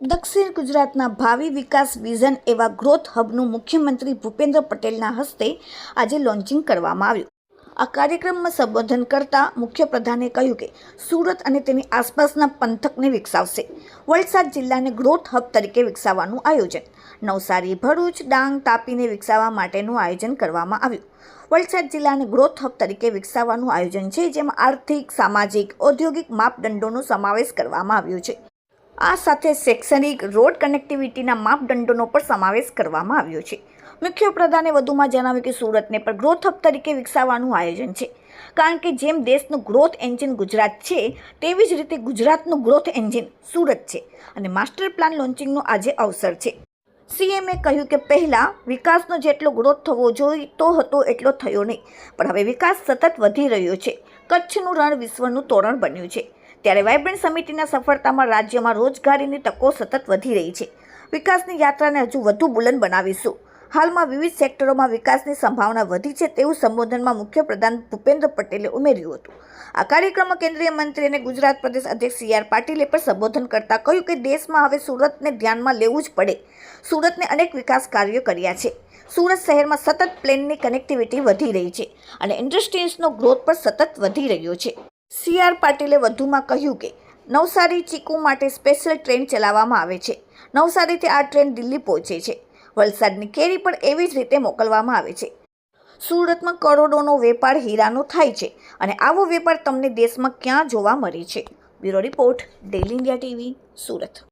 દક્ષિણ ગુજરાતના ભાવિ વિકાસ વિઝન એવા ગ્રોથ હબનું મુખ્યમંત્રી ભૂપેન્દ્ર પટેલના હસ્તે આજે લોન્ચિંગ કરવામાં આવ્યું. આ કાર્યક્રમમાં સંબોધન કરતા મુખ્યપ્રધાને કહ્યું કે સુરત અને તેની આસપાસના પંથકને વિકસાવશે. વલસાડ જિલ્લાને ગ્રોથ હબ તરીકે વિકસાવવાનું આયોજન. નવસારી, ભરૂચ, ડાંગ તાપીને વિકસાવવા માટેનું આયોજન કરવામાં આવ્યું. વલસાડ જિલ્લાને ગ્રોથ હબ તરીકે વિકસાવવાનું આયોજન છે, જેમાં આર્થિક, સામાજિક, ઔદ્યોગિક માપદંડોનો સમાવેશ કરવામાં આવ્યો છે. આ સાથે શૈક્ષણિક રોડ કનેક્ટિવિટીના માપદંડોનો પણ સમાવેશ કરવામાં આવ્યો છે. મુખ્ય પ્રધાને વધુમાં જણાવ્યું કે સુરતને પણ ગ્રોથ હબ તરીકે વિકસાવવાનું આયોજન છે. કારણ કે જેમ દેશનું ગ્રોથ એન્જિન ગુજરાત છે, તેવી જ રીતે ગુજરાતનું ગ્રોથ એન્જિન સુરત છે અને માસ્ટર પ્લાન લોન્ચિંગનો આજે અવસર છે. સીએમએ કહ્યું કે પહેલાં વિકાસનો જેટલો ગ્રોથ થવો જોઈતો હતો એટલો થયો નહીં. પણ હવે વિકાસ સતત વધી રહ્યો છે. કચ્છનું રણ વિશ્વનું તોરણ બન્યું છે. ત્યારે વાઇબ્રન્ટ સમિતિના સફળતામાં રાજ્યમાં રોજગારીની તકો સતત વધી રહી છે. વિકાસની યાત્રાને હજુ વધુ બુલંદ બનાવીશું. હાલમાં વિવિધ સેક્ટરોમાં વિકાસની સંભાવના વધી છે તેવું સંબોધનમાં મુખ્યપ્રધાન ભૂપેન્દ્ર પટેલે ઉમેર્યું હતું. આ કાર્યક્રમમાં કેન્દ્રીય મંત્રી અને ગુજરાત પ્રદેશ અધ્યક્ષ સી આર પાટીલે પણ સંબોધન કરતા કહ્યું કે દેશમાં હવે સુરતને ધ્યાનમાં લેવું જ પડે. સુરતને અનેક વિકાસ કાર્યો કર્યા છે. સુરત શહેરમાં સતત પ્લેનની કનેક્ટિવિટી વધી રહી છે અને ઇન્ડસ્ટ્રીઝનો ગ્રોથ પણ સતત વધી રહ્યો છે. સી આર પાટીલે વધુમાં કહ્યું કે, નવસારી ચીકુ માટે સ્પેશિયલ ટ્રેન ચલાવવામાં આવે છે. નવસારીથી આ ટ્રેન દિલ્હી પહોંચે છે. વલસાડની કેરી પણ એવી જ રીતે મોકલવામાં આવે છે. સુરતમાં કરોડોનો વેપાર હીરાનો થાય છે અને આવો વેપાર તમને દેશમાં ક્યાં જોવા મળે છે? Bureau report daily India TV, Surat.